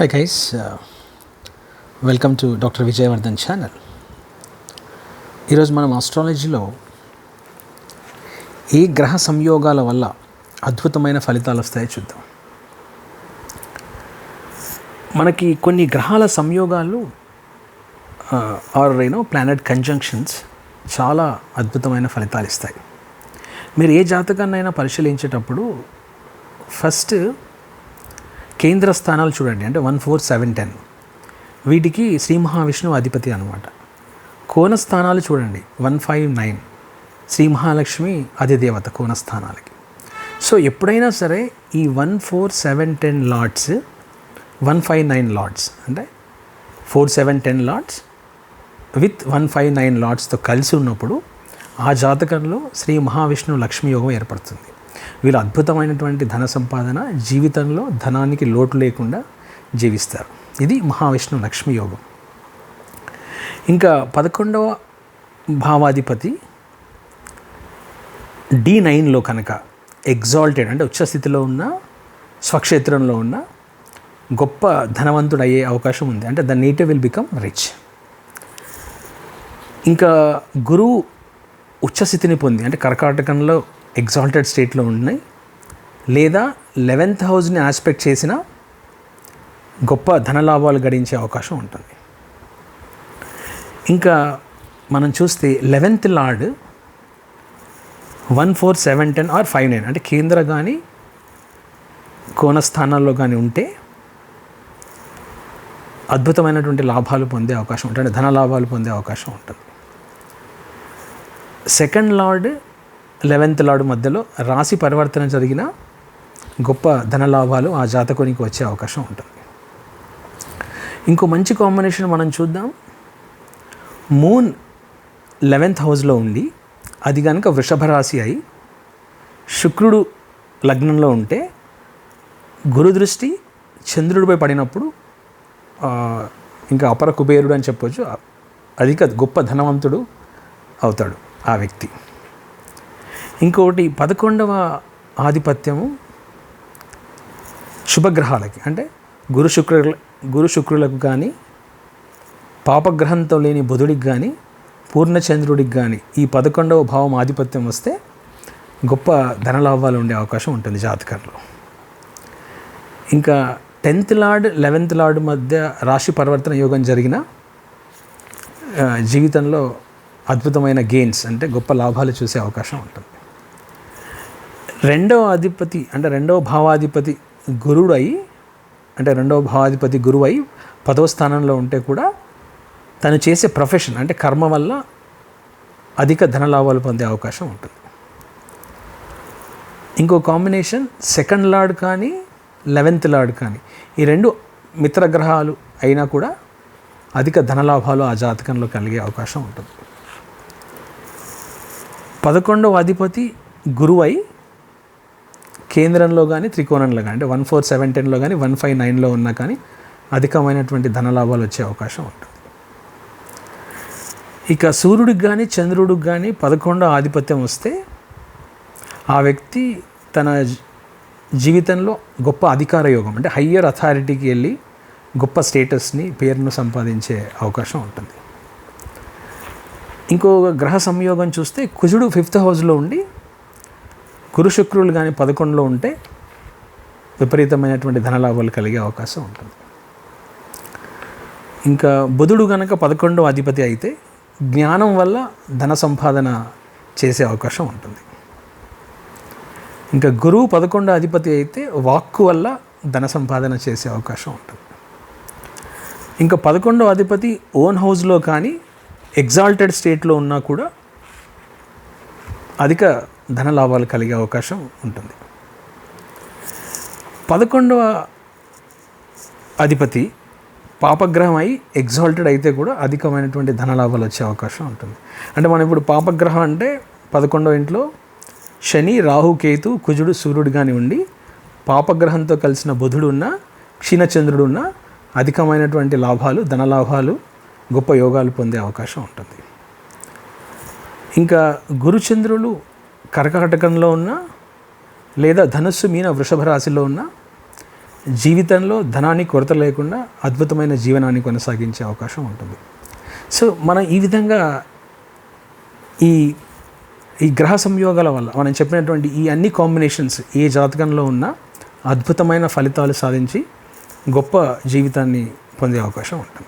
Hi guys welcome to doctor Vijayavardhan channel ఈరోజు మనం ఆస్ట్రాలజీలో ఏ గ్రహ సంయోగాల వల్ల అద్భుతమైన ఫలితాలు వస్తాయో చూద్దాం. మనకి కొన్ని గ్రహాల సంయోగాలు or you know planet conjunctions చాలా అద్భుతమైన ఫలితాలు ఇస్తాయి. మీరు ఏ జాతకాన్నైనా పరిశీలించేటప్పుడు ఫస్ట్ కేంద్ర స్థానాలు చూడండి. అంటే వన్ ఫోర్ సెవెన్ టెన్. వీటికి శ్రీ మహావిష్ణువు అధిపతి అనమాట కోన స్థానాలు చూడండి. One five nine. Shri Mahalakshmi అధిదేవత కోన స్థానాలకి. సో ఎప్పుడైనా సరే ఈ one four seven ten lords one five nine lords అంటే four seven ten lords with one five nine లాట్స్తో కలిసి ఉన్నప్పుడు ఆ జాతకంలో శ్రీ మహావిష్ణువు లక్ష్మీ యోగం ఏర్పడుతుంది. వీళ్ళు అద్భుతమైనటువంటి ధన సంపాదన జీవితంలో ధనానికి లోటు లేకుండా జీవిస్తారు. ఇది మహావిష్ణు లక్ష్మీ యోగం. ఇంకా పదకొండవ భావాధిపతి డి నైన్లో కనుక ఎగ్జాల్టెడ్ అంటే ఉచ్చస్థితిలో ఉన్న స్వక్షేత్రంలో ఉన్న గొప్ప ధనవంతుడు అయ్యే అవకాశం ఉంది. అంటే the native will become rich. ఇంకా గురువు ఉచ్చస్థితిని పొంది అంటే కర్కాటకంలో ఎగ్జాల్టెడ్ స్టేట్లో ఉన్నాయి. లేదా లెవెన్త్ హౌస్ని ఆస్పెక్ట్ చేసిన గొప్ప ధనలాభాలు గడించే అవకాశం ఉంటుంది. ఇంకా మనం చూస్తే eleventh lord one four seven ten or five nine అంటే కేంద్ర కానీ కోణస్థానాల్లో కానీ ఉంటే అద్భుతమైనటువంటి లాభాలు పొందే అవకాశం ఉంటుంది. అంటే ధన లాభాలు పొందే అవకాశం ఉంటుంది. సెకండ్ లార్డ్ లెవెన్త్ లాడు మధ్యలో రాశి పరివర్తన జరిగిన గొప్ప ధన లాభాలు ఆ జాతకునికి వచ్చే అవకాశం ఉంటుంది. ఇంకో మంచి కాంబినేషన్ మనం చూద్దాం. మూన్ లెవెన్త్ హౌస్లో ఉండి అది కనుక వృషభ రాశి అయి శుక్రుడు లగ్నంలో ఉంటే గురు దృష్టి చంద్రుడిపై పడినప్పుడు ఇంకా అపర కుబేరుడు అని చెప్పొచ్చు అధిక గొప్ప ధనవంతుడు అవుతాడు ఆ వ్యక్తి. ఇంకొకటి పదకొండవ ఆధిపత్యము శుభగ్రహాలకి. అంటే గురు శుక్ర గురు శుక్రులకు కానీ పాపగ్రహంతో లేని బుధుడికి కానీ పూర్ణచంద్రుడికి కానీ ఈ పదకొండవ భావం ఆధిపత్యం వస్తే గొప్ప ధనలాభాలు ఉండే అవకాశం ఉంటుంది జాతకంలో. ఇంకా టెన్త్ లార్డ్ లెవెన్త్ లార్డ్ మధ్య రాశి పరివర్తన యోగం జరిగిన జీవితంలో అద్భుతమైన గెయిన్స్ అంటే గొప్ప లాభాలు చూసే అవకాశం ఉంటుంది. రెండవ అధిపతి అంటే రెండవ భావాధిపతి గురుడు అయి అంటే రెండవ భావాధిపతి గురువు అయి పదవ స్థానంలో ఉంటే కూడా తను చేసే ప్రొఫెషన్ అంటే కర్మ వల్ల అధిక ధనలాభాలు పొందే అవకాశం ఉంటుంది. ఇంకో కాంబినేషన్ సెకండ్ లార్డ్ కానీ లెవెన్త్ లార్డ్ కానీ ఈ రెండు మిత్రగ్రహాలు అయినా కూడా అధిక ధనలాభాలు ఆ జాతకంలో కలిగే అవకాశం ఉంటుంది. పదకొండవ అధిపతి గురువై కేంద్రంలో కానీ త్రికోణంలో కానీ అంటే వన్ ఫోర్ సెవెన్ టెన్లో కానీ వన్ ఫైవ్ నైన్లో ఉన్నా కానీ అధికమైనటువంటి ధనలాభాలు వచ్చే అవకాశం ఉంటుంది. ఇక సూర్యుడికి కానీ చంద్రుడికి కానీ పదకొండో ఆధిపత్యం వస్తే ఆ వ్యక్తి తన జీవితంలో గొప్ప అధికార యోగం అంటే హయ్యర్ అథారిటీకి వెళ్ళి గొప్ప స్టేటస్ని పేరును సంపాదించే అవకాశం ఉంటుంది. ఇంకో గ్రహ సంయోగం చూస్తే కుజుడు ఫిఫ్త్ హౌస్లో ఉండి గురుశుక్రులు కానీ పదకొండులో ఉంటే విపరీతమైనటువంటి ధనలాభాలు కలిగే అవకాశం ఉంటుంది. ఇంకా బుధుడు కనుక పదకొండవ అధిపతి అయితే జ్ఞానం వల్ల ధన సంపాదన చేసే అవకాశం ఉంటుంది. ఇంకా గురువు పదకొండో అధిపతి అయితే వాక్కు వల్ల ధన సంపాదన చేసే అవకాశం ఉంటుంది. ఇంకా పదకొండో అధిపతి ఓన్ హౌస్లో కానీ ఎగ్జాల్టెడ్ స్టేట్లో ఉన్నా కూడా అధిక ధన లాభాలు కలిగే అవకాశం ఉంటుంది. పదకొండవ అధిపతి పాపగ్రహం అయి ఎగ్జాల్టెడ్ అయితే కూడా అధికమైనటువంటి ధన లాభాలు వచ్చే అవకాశం ఉంటుంది. అంటే మనం ఇప్పుడు పాపగ్రహం అంటే పదకొండవ ఇంట్లో శని రాహు కేతు కుజుడు సూర్యుడు కానీ ఉండి పాపగ్రహంతో కలిసిన బుధుడు ఉన్న క్షీణచంద్రుడు ఉన్న అధికమైనటువంటి లాభాలు ధన లాభాలు గొప్ప యోగాలు పొందే అవకాశం ఉంటుంది. ఇంకా గురుచంద్రులు కర్కటకంలో ఉన్న లేదా ధనుస్సు మీన వృషభ రాశిలో ఉన్న జీవితంలో ధనాన్ని కొరత లేకుండా అద్భుతమైన జీవనాన్ని కొనసాగించే అవకాశం ఉంటుంది. సో మనం ఈ విధంగా ఈ ఈ గ్రహ సంయోగాల వల్ల మనం చెప్పినటువంటి ఈ అన్ని కాంబినేషన్స్ ఏ జాతకంలో ఉన్నా అద్భుతమైన ఫలితాలు సాధించి గొప్ప జీవితాన్ని పొందే అవకాశం ఉంటుంది.